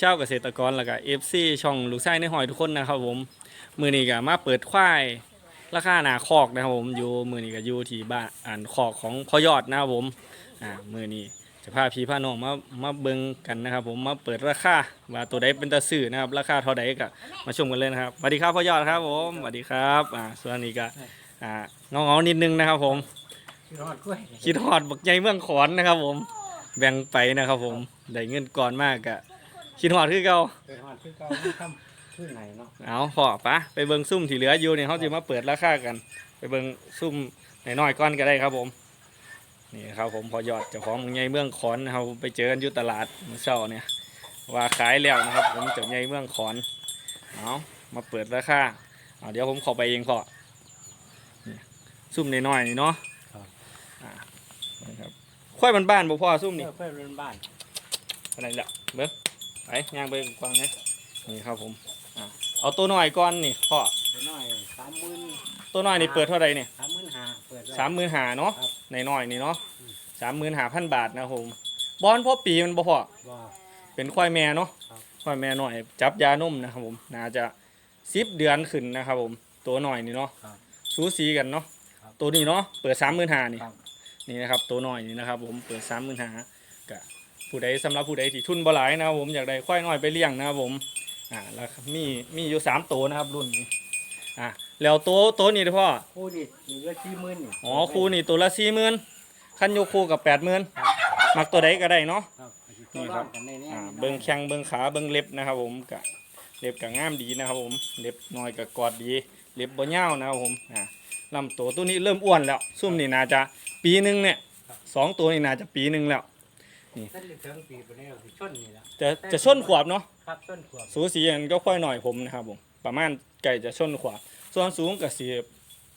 ชาวเกษตรกรแล้วก็เอฟซีช่องลูกไส้ในหอยทุกคนนะครับผมมือนี้ก็มาเปิดควายราคาหนาคอกนะครับผมอยู่มือนี้ก็อยู่ที่บ้านอ่านคอกของพ่อยอดนะครับผมอ่ามือนี้จะพาพี่พาน้องมามาเบิ่งกันนะครับ ผมมาเปิดราคาว่าตัวใดเป็นตาซื้อนะครับราคาเท่าใดก็มาชมกันเลยนะครับสวัสดีครับพ่อยอดครับผมสวัสดีครับอ่าส่วนนี้ก็อ่าเงาๆนิดนึงนะครับผมรอดกล้วยคิดฮอดบักใหญ่เมืองขอนนะครับ ผมแบ่งไปนะครับ ผมได้เงินก่อนมากกะ คิดฮอดคือเก่าเป็นหอดคือเก่าไม่ทำคือไหนเนาะเอาพอปะไปเบิ่งซุ่มที่เหลืออยู่เนี่ยเขาจะมาเปิดราคากัน ไปเบิ่งซุ่มน้อยๆก้อนก็ได้ครับผมนี่ครับผมพอยอดเจ้าของบักใหญ่เมืองขอนนะครับไปเจอกันอยู่ตลาดเมื่อเช้าเนี่ยว่าขายแล้วนะครับ ผมเจ้าใหญ่เมืองขอนเอามาเปิดราคาเอาเดี๋ยวผมเข้าไปเองพอนี่ซุ่มน้อยๆนี่เนาะอ่านะครับค่อยบ้านๆบ่พ่อซุ่มนี่เพื่อเพื่อนเรือนบ้านอะไรละเบิ้ง ไปย่างไปกวางนะนี่ครับผมอะเอาตัวน้อยก่อนนี่พ่อเดี๋ยวน้อยสามหมื่นตัวน้อยนี่เปิดเท่าไหร่เนี่ยสามหมื่นห้าเปิดไว้ สามหมื่นหาเนาะครับในน้อยๆนี่เนาะอืม สามหมื่นหาพันบาทนะครับผมบอลพ่อปีมันบ่พ่อว่าเป็นควายแม่เนาะครับ ควายแม่หน่อย จับยานุ่มนะครับผม น่าจะสิบเดือนขึ้นนะครับผม ตัวหน่อยนี่เนาะ ครับสูสีกันเนาะ ครับตัวนี้เนาะ เปิดสามหมื่นหานี่ ครับ นี่นะครับ ตัวน้อยนี่นะครับผม เปิดสามหมื่นหากะ ผู้ใดสำหรับผู้ใดที่ทุนบ่หลายนะครับผมอยากได้ควายน้อยไปเลี้ยงนะครับผมอ่าแล้วมีมีอยู่สามตัวนะครับรุ่นนี้อ่าแล้วตัวตัวนี้เด้อพ่อคู่ดิมีเยอะสี่หมื่นนี่ อ๋อคู่นี่ตัวละสี่หมื่นคันโยคู่กับแปดหมื่นครับ มักตัวใดก็ได้เนาะ ครับนี่นี่คครัรับบกันในนี้อ่าเบิ้งแข้งเบิ้งขาเบิ้งเล็บนะครับผมกะเล็บกะงามดีนะครับผมเล็บน้อยกะกอดดีเล็บบ่ยาวนะครับผมอ่าลำตัวตัวนี้เริ่มอ้วนแล้วซุ่มนี่น่าจะปีหนึงเนี่ยสองตัวนี่น่าจะปีหนึงแล้ว นั่นเลยเถิงปีไปแล้วคือชนนี่ละจะจะส้นขวบเนาะครับต้นขวบสูสีกันก็ค่อยหน่อยผมนะครับผมประมาณไก่จะส้นขวบส่วนสูงก็สี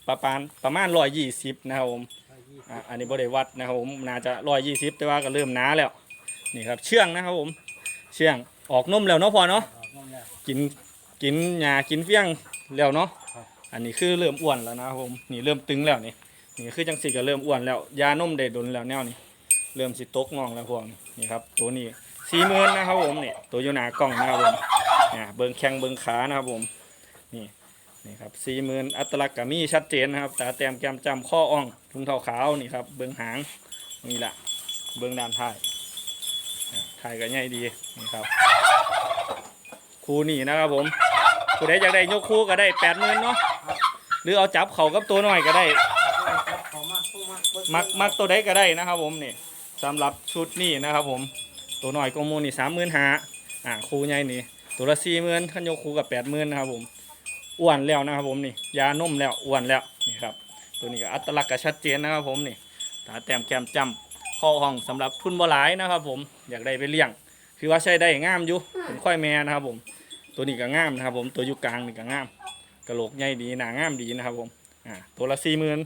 ประมาณประมาณร้อยยี่สิบนะครับผมร้อยยี่สิบอะอันนี้บริวัดนะครับผมน่าจะร้อยยี่สิบแต่ว่าก็เริ่มหนาแล้วนี่ครับเชื่องนะครับผม เชื่องออกนมแล้วเนาะพอเนาะออกมาแล้วกินกินหญ้ากินเฟี้ยงแล้วเนาะครับอันนี้คือเริ่มอ้วนแล้วนะครับผมนี่เริ่มตึงแล้วนี่นี่คือจังสีก็เริ่มอ้วนแล้วยานมได้ดนแล้วแนวนี้ เริ่มสิตกงองแล้วพวกนี้นี่ครับ ตัวนี้สี่หมื่นนะครับผมนี่ตัวอยู่หนากล่องนะครับผมอ่าเบิ้งแข้งเบิ้งขานะครับผมนี่นี่ครับสี่หมื่นอัตลักษณ์ก็มีชัดเจนนะครับตาแต้มแก้มจำข้ออ่องถุงเท้าขาวนี่ครับเบิ้งหางนี่แหละเบิ้งด้านท้ายอ่าท้ายก็ใหญ่ดีนี่ครับคู่นี่นะครับผมผู้ใดอยากได้ยกคู่ก็ได้แปดหมื่นเนาะหรือเอาจับเขากับตัวหน้อยก็ได้ครับเขามากคู่มากเบิ่งมักมักตัวใดก็ได้นะครับผมนี่ สำหรับชุดนี้นะครับผมตัวน้อยกว่าหมูนี่สามหมื่นหาอ่าคู่ใหญ่นี่ตัวละสี่หมื่นขันยกคู่กับแปดหมื่นนะครับผมอ้วนแล้วนะครับผมนี่ยานมแล้วอ้วนแล้วนี่ครับตัวนี้ก็อัตลักษณ์ก็ชัดเจนนะครับผมนี่ตาแต้มแก้มจำข้อห้องสำหรับทุนบ่หลายนะครับผมอยากได้ไปเลี้ยง คือว่าใช้ได้งามอยู่เป็นค่อยแม่นะครับผมตัวนี้ก็งามนะครับผมตัวอยู่กลางนี่ก็งามกระโหลกใหญ่ดีหนางามดีนะครับผมอ่าตัวละสี่หมื่น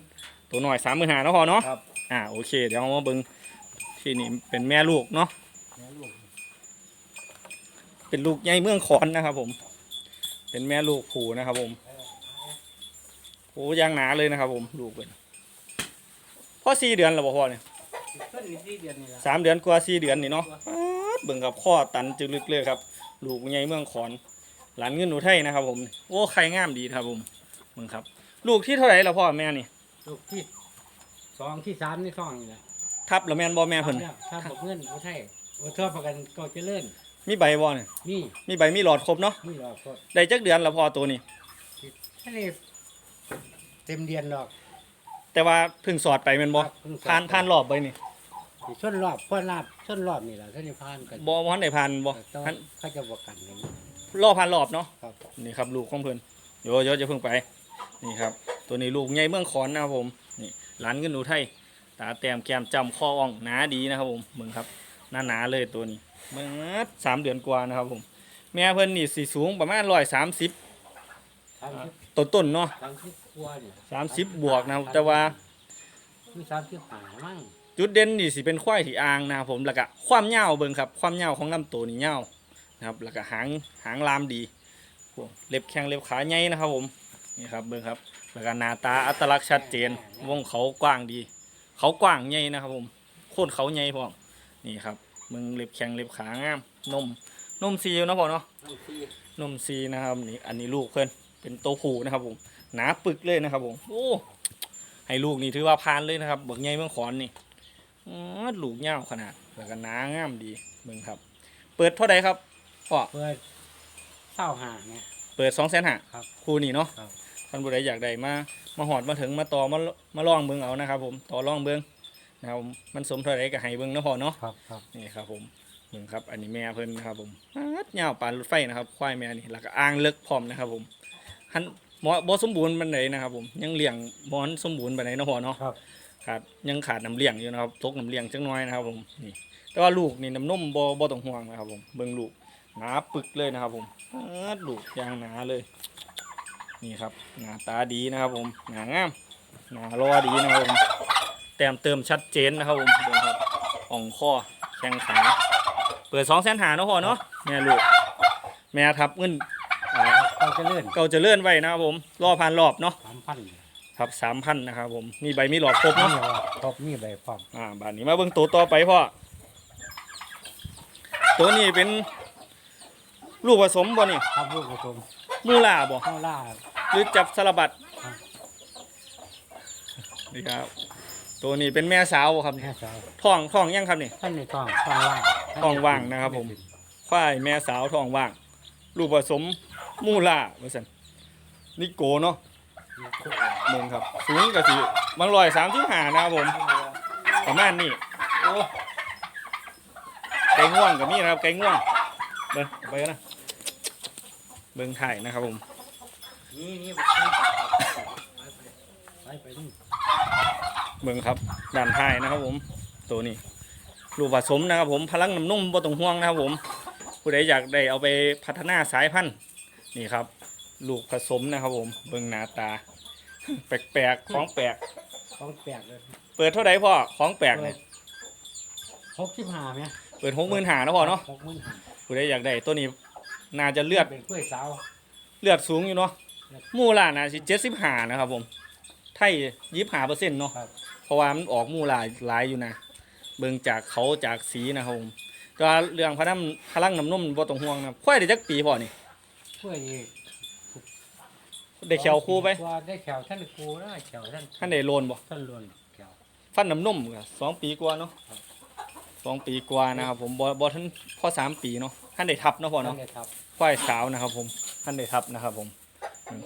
ตัวหน่อยสามหมื่นหาเนาะพอเนาะครับอ่าโอเคเดี๋ยวเรามาเบิ้ง ที่นี่เป็นแม่ลูกเนาะแม่ลูกเป็นลูกใหญ่เมืองขอนนะครับ ผม เป็นแม่ลูกผูนะครับ ผมโอ้ยางหนาเลยนะครับ ผมลูกเป็นพ่อสี่เดือนแล้วบ่พ่อเนี่ยต้นนี้สี่เดือนนี่ละสามเดือนกว่าสี่เดือนนี่เนาะป๊าดเบิ่งกับข้อตันจึกลึกเลยครับ ลูกใหญ่เมืองขอน หลานเงินหนูไทยนะครับ ผม โอ้ไข่งามดีครับ ผมเบิ่งครับ ลูกที่เท่าไหร่แล้วพ่อแม่นี่ ลูกที่สองที่สามนี่ท้องนี่แหละ ทับแล้วแม่นบ่แม่เพิ่นถ้าบอกเงินโอ้ไทยโอ้ชอบประกันก็เจริญมีใบบ่เนี่ยนี่มีใบมีหลอดครบเนาะนี่หรอกก็ได้จักเดือนแล้วพ่อตัวนี้แค่นี้เต็มเดือนหรอก แต่ว่าเพิ่งสอดไปแม่นบ่ครับเพิ่งสอด ผ่านผ่านรอบไปนี่สิชนรอบพ่อรอบชนรอบนี่แหละท่านนี่ผ่านกันบ่บ่ทันได้ผ่านบ่ต้องทันเขาจะบอกกันอย่างนี้รอบผ่านรอบเนาะ ครับนี่ครับลูกของเพิ่นโยโยจะเพิ่งไป นี่ครับ ตัวนี้ลูกใหญ่เมืองขอนนะครับผม นี่หลานเงินหนูไทย ตาแต้มแก้มจำข้ออ่องหนาดีนะครับผมมึงครับหนาหนาๆเลยตัวนี้เมื่อสามเดือนกว่านะครับผม แม่เพิ่นนี่สีสูงประมาณร้อยสามสิบสามสิบต้นต้นๆเนาะสามสิบกว่านี่สามสิบบวกนะครับแต่ว่ามีสามสิบห้ามั่งจุดเด่นนี่สิเป็นควายที่อ่างนะครับผมแล้วก็ความยาวเบิ่งครับ ความยาวของลำตัวนี่ยาวนะครับแล้วก็หางหางลามดีพวกเล็บแข้งเล็บขาใหญ่นะครับผมนี่ครับเบิ่งครับ แล้วก็หน้าตาอัตลักษณ์ชัดเจนวงเขากว้างดี เขากว้างใหญ่นะครับผมโคตรเขาใหญ่พร้อมนี่ครับมึงเล็บแข้งเล็บขางามนมนมซีอยู่เนาะพ่อเนาะลูกที่นมซีนะครับนี่อันนี้ลูกเพิ่นเป็นโตวผู้นะครับผมหนาปึกเลยนะครับผมโอ้ให้ลูกนี่ถือว่าพานเลยนะครับบักใหญ่เมืองขอนนี่อ๋อลูกยาวขนาดแล้วก็หนางามดีเบิ่งครับ เปิดเท่าใดครับพ่อเปิดเศร้าหาเนี่ยเปิดสองแสนห้าครับคู่นี่เนาะครับ ท่านผู้ใดอยากได้มามาหอดมาถึงมาต่อมามาลองเบิ่งเอานะครับ ผมต่อลองเบิ่งนะครับผมมันสมเท่าไรก็ให้เบิ่งเนาะพ่อเนาะครับครับนี่ครับผมเบิ่งครับอันนี้แม่เพิ่นนะครับ ผมอัดยาวปานรถไฟนะครับ ควายแม่นี่แล้วก็อ่างเลิกพร้อมนะครับ ผมหันบ่บ่สมบูรณ์ปานใดนะครับ ผมยังเลี้ยงบ่ทันสมบูรณ์ปานใดเนาะพ่อเนาะครับขาดยังขาดน้ำเลี้ยงอยู่นะครับตกน้ำเลี้ยงจังน้อยนะครับผมนี่แต่ว่าลูกนี่น้ำนมบ่บ่ต้องห่วงนะครับ ผมเบิ่งลูกหนาปึกเลยนะครับ ผมอัดลูกยางหนาเลย นี่ครับหน้าตาดีนะครับผมหนางามหนารอดีนะครับผมแต้มเติมชัดเจนนะครับผมเบิ่งครับอ่องข้อแข้งขาเปิดสองแสนหาเนาะพ่อเนาะแม่ลูกแม่ทับเงินอ่าเราจะเลื่อนเก่าจะเลื่อนไว้นะครับผมรอผ่านรอบเนาะสามพันทับสามพันนะครับผมมีใบมีหลอดครบนี่เนาะว่าครบมีใบพร้อมอ่าบานนี้มาเบิ่งตัวต่อไปพ่อตัวนี้เป็นลูกผสมบ่นี่ครับลูกผสมมูลาบ่ข้าวล่า หรือจับสลับบัดครับนี่ครับ ตัวนี้เป็นแม่สาวบ่ครับแม่สาวท้องท้องยังครับนี่ ท่านในท้องท้องว่างท้องว่างนะครับผม ควายแม่สาวท้องว่าง ลูกผสมมูลาว่าซั่นนิโกเนาะเมืองครับ สูงก็สิบางร้อยสามสิบห้านะครับผม ประมาณนี้โอ้ไก่ง่วงกับนี่นะครับไก่ง่วงเบิ่งเอาไปกันนะ เบิ่งไข่นะครับผม นี่นี่ไปไปนี่เบิ่งครับด่านไข่นะครับผม ตัวนี้ลูกผสมนะครับผมพลังน้ำนุ่มบ่ต้องห่วงนะครับผมผู้ใดอยากได้เอาไปพัฒนาสายพันธุ์นี่ครับ ลูกผสมนะครับผม เบิ่งหน้าตา แปลกๆของแปลก ของแปลกเลยเปิดเท่าไหร่พ่อของแปลกเนี่ยหกสิบห้าไหมเปิดหกหมื่นหานะพ่อเนาะหกหมื่นห้าผู้ใดอยากได้ตัวนี้น่าจะเลือดเป็นกล้วยสาว เลือดสูงอยู่เนาะ มูล่านะสิเจ็ดสิบห้านะครับผม ไทยยี่ห้าเปอร์เซ็นต์เนาะครับ เพราะว่ามันออกหมูล่าหลายอยู่นะ เบิ่งจากเขาจากสีนะครับผมก็เรื่องพลังพลังน้ำนมบ่ต้องห่วงนะครับควายได้จักปีพอนี่กล้วยนี่ได้แขวคู่ไปว่าได้แขวท่านครูนะแขวท่านท่านได้โลนบ่ท่านล้วนแขว ฟันน้ำนมก็สองปีกว่าเนาะครับ สองปีกว่านะครับผมบ่บ่ทันพอสามปีเนาะท่านได้ทับเนาะพ่อท่าเนาะนได้ครับควายสาวนะครับผมท่านได้ทับนะครับผม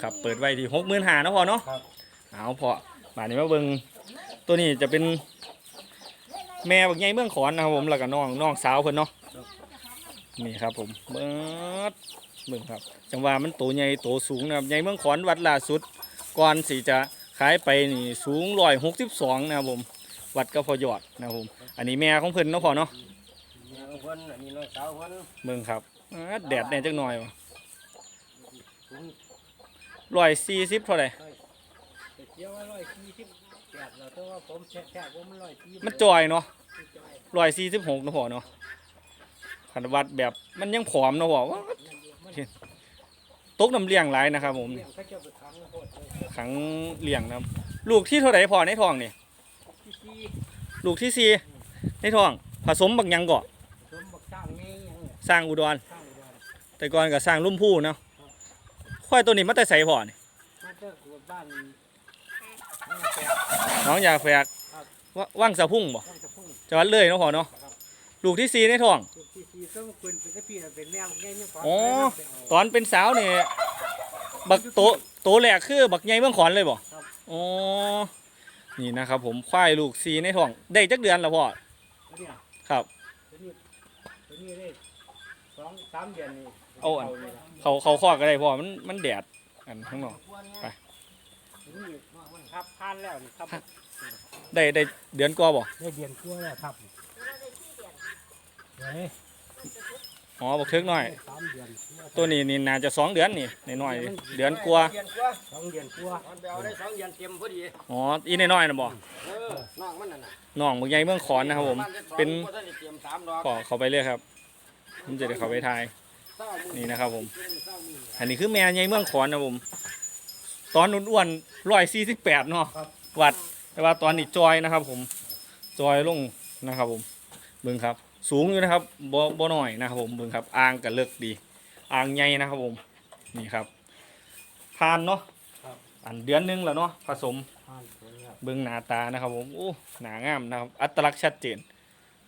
ครับเปิดไว้ที่หกหมื่นหาเนาะพ่อเนาะครับเอาพอมานี่มาเบิ่งตัวนี้จะเป็นแม่บักใหญ่เมืองขอนนะครับผมแล้วก็น้องน้องสาวเพิ่นเนาะนี่ครับผมเบิ่งเบิ่งครับ จังว่ามันโตใหญ่โตสูงนะครับใหญ่เมืองขอนวัดล่าสุดก่อนสิจะขายไปนี่สูงร้อยหกสิบสองนะครับผมวัดก็พอยอดนะครับผม อันนี้แม่ของเพิ่นเนาะพอเนาะนี่น้องคนอันนี้น้องสาวคนเบิ่งครับอ๊าดแดดแน่จักหน่อยวะสูง ร้อยสี่สิบเท่าไหร่แต่เที่ยวว่าร้อยสี่สิบแปดแล้วแต่ว่าผมแช่แช่ผมมันร้อยสี่มันจอยเนาะร้อยสี่สิบหกนาะพอเนาะขันวัดแบบมันยังผอมเนาะพอว่าตกน้ำเลี้ยงหลายนะครับผมเลี้ยงเขาจะไปขังนะโคตรเลยขังเลี้ยงนะครับลูกที่เท่าไหร่พอในท้องนี่ที่สี่ลูกที่สี่ในท้อง ผสมบักหยังก่อสมบักสร้างไงยังเนี่ยสร้างอุดรสร้างอุดร แต่ก่อนก็สร้างลุ่มผู้เนาะ ควายตัวนี้มาแต่ใส่พอนี่มาเจอขวดบ้านนี่แปดน้องอยากแฝกครับ ว่าว่างสะพุ่งบ่ต้องจะพุ่ง จังหวัดเลยเนาะพอเนาะครับ ลูกที่สี่ในท้อง จุดที่สี่ต้องปืนเป็นตะพี่น่ะเป็นแนวไงเนี่ยก่อนอ๋อไปเอาตอนเป็นสาวนี่บักโตโตแหลกคือบักใหญ่เมืองขอนเลยบ่ครับอ๋อนี่นะครับผมควายลูกสีในท้องได้จักเดือนแล้วพ่อแล้วเนี่ยครับ ตัวนี้ตัวนี้ได้สองสามเดือนนี่เอาอันนี่ล่ะ เขาเขาคอกก็ได้พ่อมันมันแดดอันข้างนอก ไปตัวนี้มันครับผ่านแล้วนี่ครับได้ได้เดือนกว่าบ่ได้เดือนกว่าแล้วครับเฮ้ยอ๋อบักเทิกน้อยได้สามเดือนตัวนี้นี่น่าจะสองเดือนนี่น้อยๆเดือนกว่าเดือนกว่า สองเดือนกว่ามันไปเอาได้สองเดือนเต็มพอดีอ๋ออีน้อยๆน่ะบ่เออน้องมันน่ะนะน้องบักใหญ่เมืองขอนนะครับผมบ้าจะสองเป็นบ่ทันได้เตรียมสามดอก ขอเขาไปเรียกครับ ผมจะได้เขาไปทายเศร้ามือ นี่นะครับผมเศร้ามืออันนี้คือแม่ใหญ่เมืองขอนนะผม ตอนอ้วนๆร้อยสี่สิบแปดเนาะวัด แต่ว่าตอนนี้จอยนะครับ ผม จอยลงนะครับ ผมเบิ่งครับ สูงอยู่นะครับบ่บ่น้อยนะครับ ผมเบิ่งครับอ่างก็เลิกดีอ่างใหญ่นะครับ ผมนี่ครับผ่านเนาะครับอันเดือนหนึงแล้วเนาะผสมผ่านผลครับเบิ่งหน้าตานะครับ ผมโอ้หน้างามนะครับ อัตลักษณ์ชัดเจน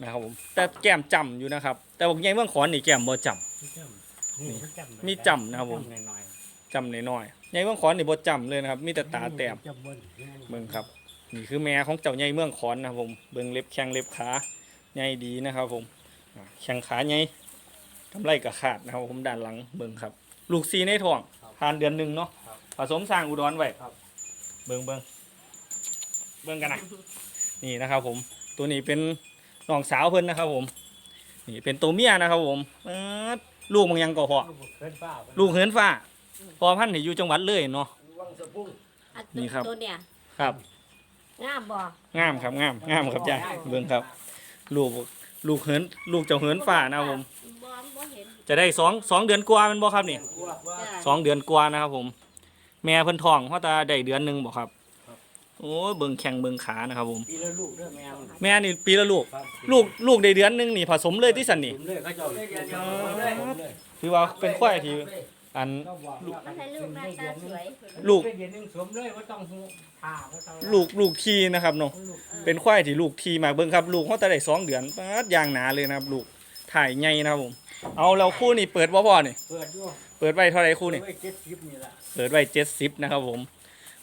นะครับผมแต่แก้มจำอยู่นะครับ แต่บอกใหญ่เมืองขอนนี่แก้มบ่จำมีจำนี่จำมีจำนะครับผมจำหน่อยจำน้อยๆใหญ่เมืองขอนนี่บ่จำเลยนะครับ มีแต่ๆตาแต้ม จำบนเบิ่งครับ นี่คือแม่ของเจ้าใหญ่เมืองขอนนะครับผมเบิ่งเล็บแข้งเล็บขาใหญ่ดีนะครับผมอ่าแข้งขาใหญ่กำไรกระขาดนะครับผมด้านหลังเบิ่งครับ ลูกซีในท้องผ่านเดือนหนึ่งเนาะผสมสร้างอุดรไว้เบิ่งเบิ่งเบิ่งกันนะนี่นะครับผมตัวนี้เป็น น้องสาวเพิ่นนะครับ ผมนี่เป็นตัวเมียนะครับ ผมเอิ้นลูกมันยังก่อพอลูกเพิ่นฟ้าลูกเหินฟ้า พอพันธุ์นี่อยู่จังหวัดเลยเนาะ วังสะพุ่งอันนี่ครับ ตัวเนี่ยครับ งามบ่งามครับงามงามครับยายเบิ่งครับ ลูกลูกเหินลูกเจ้าเหินฟ้านะครับผม บ่บ่เห็นจะได้สองสองเดือนกว่าแมันบ่ครับนี่กลัวว่าจ้ะสองเดือนกว่านะครับผม แม่เพิ่นท้องเพราะตาได้เดือนหนึงบ่ครับ โอ้ยเบิ่งแข้งเบิ่งขานะครับผม ปีละลูกเด้อแมวแม่นี่ปีละลูก ครับลูกลูกได้เดือนหนึงนี่ผสมเลยที่สันนี่ ผมเลยเขาเจ้าเลยถือว่าเป็นควายที่อันก็บอกว่ามันให้ลูกหน้าตาสวยลูกเดือนหนึงสวมเลยว่าต้องหูผ่าว่าต้องลูกลูกทีนะครับเนาะลูกเป็นควายที่ลูกทีมากเบิ่งครับ ลูกเขาแต่ได้สองเดือนปาดยางหนาเลยนะครับ ลูกถ่ายใหญ่นะครับผม เอาเราคู่นี่เปิดบ่พอนี่เปิดอยู่เปิดไว้เท่าไหร่คู่นี่ไว้เจ็ดสิบนี่ล่ะเปิดไว้เจ็ดสิบนะครับผม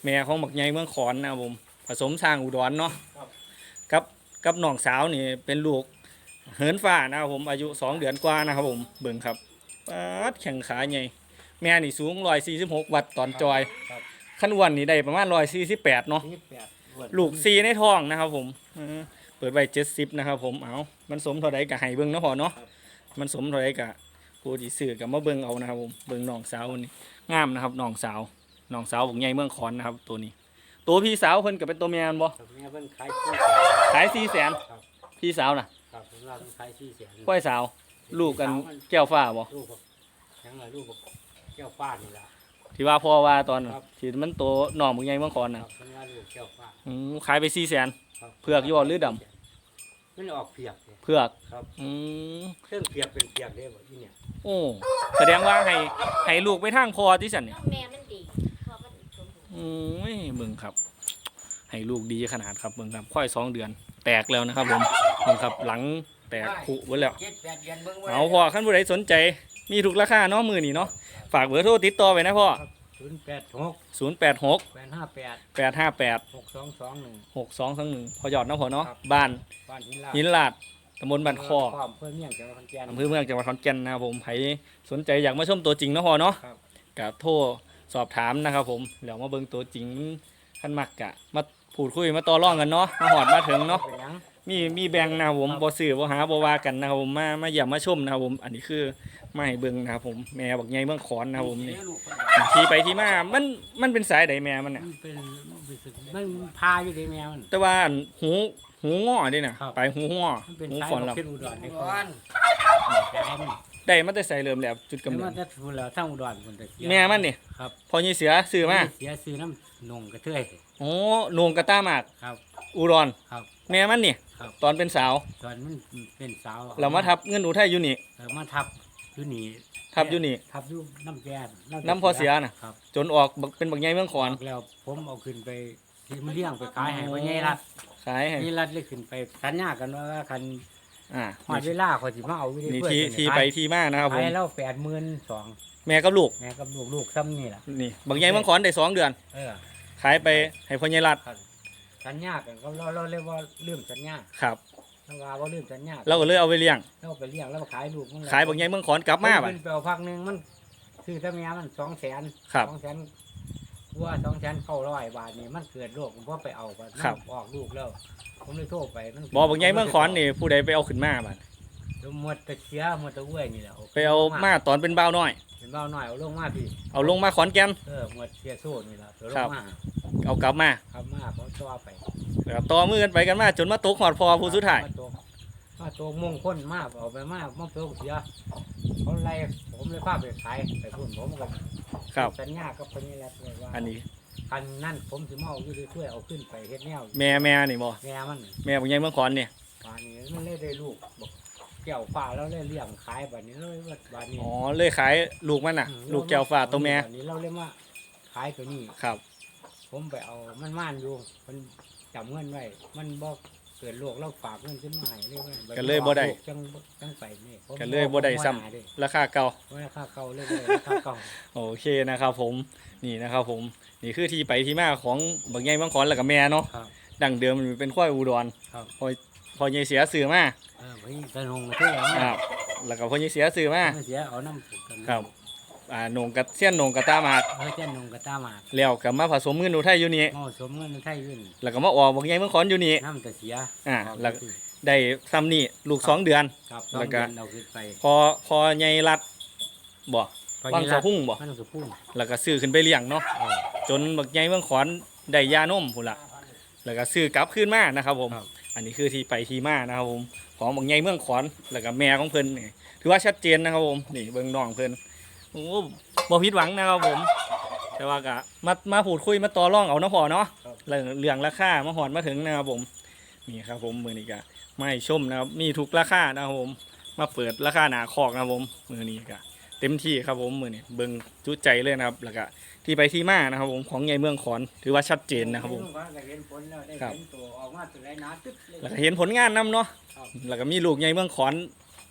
แม่ของบักใหญ่เมืองขอนนะครับผมผสมสร้างอุดรเนาะกับกับน้องสาวนี่เป็นลูกเหินฟ้านะครับผมอายุสองเดือนกว่านะครับผมเบิ่งครับป๊าดแข่งขาใหญ่แม่นี่สูงร้อยสี่สิบหกวัตต์ตอนจอยครับขั้นอ้วันนี่ได้ประมาณร้อยสี่สิบแปดเนาะยี่สิบแปดอ้วนลูกซีในท้องนะครับผมเออเปิดไว้เจ็ดสิบนะครับผมเอามันสมเท่าใดกับไห้เบิ่งเนาะพอเนาะมันสมเท่าใดกับผู้ที่ซื้อกับมาเบิ่งเอานะครับผมเบิ่งน้องสาวคนนี้งามนะครับน้องสาว น้องสาวของใหญ่เมืองขอนนะครับ ตัวนี้ ตัวพี่สาวเพิ่นก็เป็นตัวแม่นบ่ครับแม่เพิ่นขายสี่ขายสี่แสนครับพี่สาวน่ะครับผมว่าเพิ่นขายสี่แสนก้อยสาว ลูกกันแก้วฟ้าบ่ลูกผมยังไงลูกผมแก้วฟ้านี่ล่ะ ที่ว่าพ่อว่าตอนนั้นครับ ที่มันโตน้องของใหญ่เมืองขอนคน่ะรับเพิ่นว่าลูกแก้วฟ้าอืมขายไปสี่แสน ครับเผือกอยู่บ่หรือด มันออกเปียกเนี่ยเผือกครับอืมเครื่องเปียกเป็นเปียกได้บ่ที่เนี่ยโอ้แสดงว่าให้ให้ลูกไปทางพ่อที่สันเนี่ยน้องแม่มันดีพอมันสมบูรณ์ อืมเบิ่งครับ ให้ลูกดีขนาดครับเบิ่งครับค่อยสองเดือน แตกแล้วนะครับผมเบิ่งครับหลังแตกผุไว้แล้ว เจ็ดแปดเดือนเบิ่งไว้เอาพ่อขั้นผู้ใดสนใจ มีทุกราคาเนาะมือนี่เนาะฝากเบอร์โทรติดต่อไว้นะพ่อ ศูนย์แปดหก0 8 6 แปดห้าแปด8 5 8 หกสองสองหนึ่ง 6 2 2 1พอยอดเนาะพ่อเนาะครับ บ้านบ้านหินลาดหินลาดตำบลบ้านคอความเพื่อเมี่ยงจังหวัดขอนแก่น อำเภอเมืองจังหวัดขอนแก่นนะครับผมใครสนใจอยากมาชมตัวจริงเนาะพ่อเนาะครับ กับโทร สอบถามนะครับผมแล้วมาเบิ่งตัวจริงขั้นมักกะ มาพูดคุยมาต่อรองกันเนาะมาหอดมาถึงเนาะเป็นหยัง มีมีแบ่งนะครับผมครับ บ่ซื้อบ่หาบ่ว่ากันนะครับผมมามาเยี่ยมมาชมนะครับผม อันนี้คือมาให้เบิ่งนะครับผมแม่บักใหญ่เมืองขอนนะครับผมนี่ลูกคนที่ไปที่มามันมันเป็นสายใดแม่มันน่ะมันเป็นมันเป็นมันพาอยู่ในแมวมัน แต่ว่าอันหูหูงอเด้น่ะครับ ไปหูงอมันเป็นหูสายฝอนขอเรางเพชรอุดรนี่ก่อนแต่มัน ได้มาแต่ใส่เริ่มแล้วจุดกำแต่เนิว่าดถ้าทูแล้วทั้งอุดรคนตะเกียบแม่มันนี่ครับพอยี่เสือซื้อมาเสียซื้อน้ำนงกระเทยโอ้โหนงกระต้ามาก ครับ อุดรครับ แม่มันนี่ครับ ตอนเป็นสาวตอนมันเป็นสาวเรามาทับเงินอุทัยอยู่นี่เรามาทับอยู่นี่ทับอยู่นี่ทับอยู่น้ำแกนน้ำพอเสียน่ะครับจนออกบักเป็นบักใหญ่เมืองขอนแล้วผมเอาขึ้นไปที่มันเลี้ยงไปขายให้พ่อใหญ่รัดขายให้นี่รัดเลยขึ้นไปสัญญากันว่าคัน อ่าหอดเวลาเขาสิมาเอาอยู่นี่เพื่อที่จะที่ขายไปที่มานะครับผมขายแล้วแปดหมื่นสองแม่กับลูกแม่กับลูกลูกซ้ำนี่ล่ะนี่บางใหญ่บางขอนได้สองเดือน เออขายไปให้พ่อใหญ่รัดสัญญากันก็เราเราเรียกว่าเรื่องสัญญาครับ เราว่าว่าเรื่องสัญญาเราก็เลยเอาไปเลี้ยง เราไปเลี้ยงแล้วมาขายลูกมันขายบางใหญ่บางขอนกลับมาไปบ่ะเปลวพักหนึ่งมัน คือถ้าแม่มันสองแสนครับ สองแสน ว่าสองแสนเข้าร้อยบาทนี่มันเกิดโรคผมก็ไปเอาไปครับ ออกลูกแล้ว ผมเลยโทรไปมันบอกบางใหญ่บางขอนนี่ผู้ใดไปเอาขึ้นมาบ่ะแล้วหมดตะเคียหมดตะอ้วยนี่แหละไปเอามาตอนเป็นบ่าวน้อย เป็นเบาหน่อยเอาลงมาพี่เอาลงมาขอนแก่น เออหมดเสียโซ่นี่แหละตัวลครังบ มาเอากลับมาครับมาเขาต่อไปแล้วก็ต่อมือกันไปกันมาจนมาตกหอดพอผู้สุดท้ายมาตัวมาตัวมงคลมากเอาไปมากมาตัวเสียเขาไล่ผมเลยพาไปขายไปพุ่นผมก็ ครับ สัญญากับคนนี้แหละเลยว่าอันนี้ คันนั่นผมสิมาเอาอยู่ช่วยเอาขึ้นไปเฮ็ดแนวแม่แม่นี่บ่แม่มันแม่บางใหญ่บางขอนเนี่ยป่านนี้มันเลยได้ลูกบอกแก้วฟ้าแล้วเลยเลี้ยงขายบัดนี้เลยว่าบัดนี้อ๋อเลยขายลูกมันน่ะ มลูกแก้วฟ้าตัวแม่บัดนี้เราเลยมาขายตัวนี้ ครับ ผมไปเอามันม่านอยู่มันจำเงินไว้ มันบอก เกิดโรคเราฝากเงินขึ้นมาให้เลยว่าก็เลยบ่ได้โรคจังจังไปนี่ผมก็เลยบ่ได้ซ้ำหาเด้ราคาเก่า บ่ได้ค่าเก่าเลยบ่ได้ค่าเก่าโอเคนะครับผมนี่นะครับผมนี่คือที่ไปที่มาของบางใหญ่บางขอนแล้วก็แม่เนาะครับ ดั้งเดิมมันเป็นควายอุดรครับ พอพอใหญ่เสียซื้อมาเออพี่กระนงเท่าไหร่อ่าแล้วก็พอใหญ่เสียซื้อมาไม่เสียเอาน้ำผูกกัน ครับ อ่าหนงกับเสี้ยนหนงกับตาหมากเออเจ้านงกับตาหมากแล้วก็มาผสมเงินอุทัยอยู่นี่เหมาะสมเงินไทยยื่นแล้วก็มาออกบางใหญ่บางขอนอยู่นี่ น้ำแต่เสียอ่าเอแล้วไปสิได้ซ้ำนี่ลูกสองเดือน ครับแล้วก็สองเดือนเอาขึ้นไปพอพอใหญ่รัดบ่วางสะพุ่งบ่มันสะพุ่งแล้วก็ซื้อขึ้นไปเลี้ยงเนาะเออ จนบักใหญ่เมืองขอนได้ยานมพุ่นละแล้วก็ซื้อกลับคืนมานะครับผม ครับ อันนี้คือที่ไปที่มานะครับผมของบักใหญ่เมืองขอนแล้วก็แม่ของเพิ่นนี่ถือว่าชัดเจนนะครับผมนี่เบิ่งน้องเพิ่น โอ้บ่ผิดหวังนะครับผม แต่ว่าก็มามาพูดคุยมาต่อรองเอาเนาะพอเนาะเรื่องเรื่องราคามาหอดมาถึงนะครับผมนี่ครับผมมือนี้ก็ไม่ชมนะครับมีทุกราคานะครับผม มาเปิดราคาหนาคอกนะครับผมมือนี้ก็เต็มที่ครับผมมือนี้เบิ่งจุใจเลยนะครับแล้วก็ที่ไปที่มานะครับผมของใหญ่เมืองขอนถือว่าชัดเจนนะครับผมก็เห็นผลแล้วได้ครับ เห็นตัวออกมาตัวไรหนาตึ๊บเลย แล้วก็เห็นผลงานนํเนาะ ครับ แล้วก็มีลูกใหญ่เมืองขอน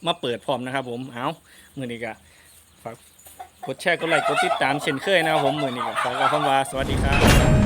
มาเปิดพร้อมนะครับผม เอามือนี้ก็ฝาก กดแชร์กดไลค์กดติดตามเช่นเคยนะครับผมมือนี้ก็ขอกล่าวคำว่าสวัสดีครับ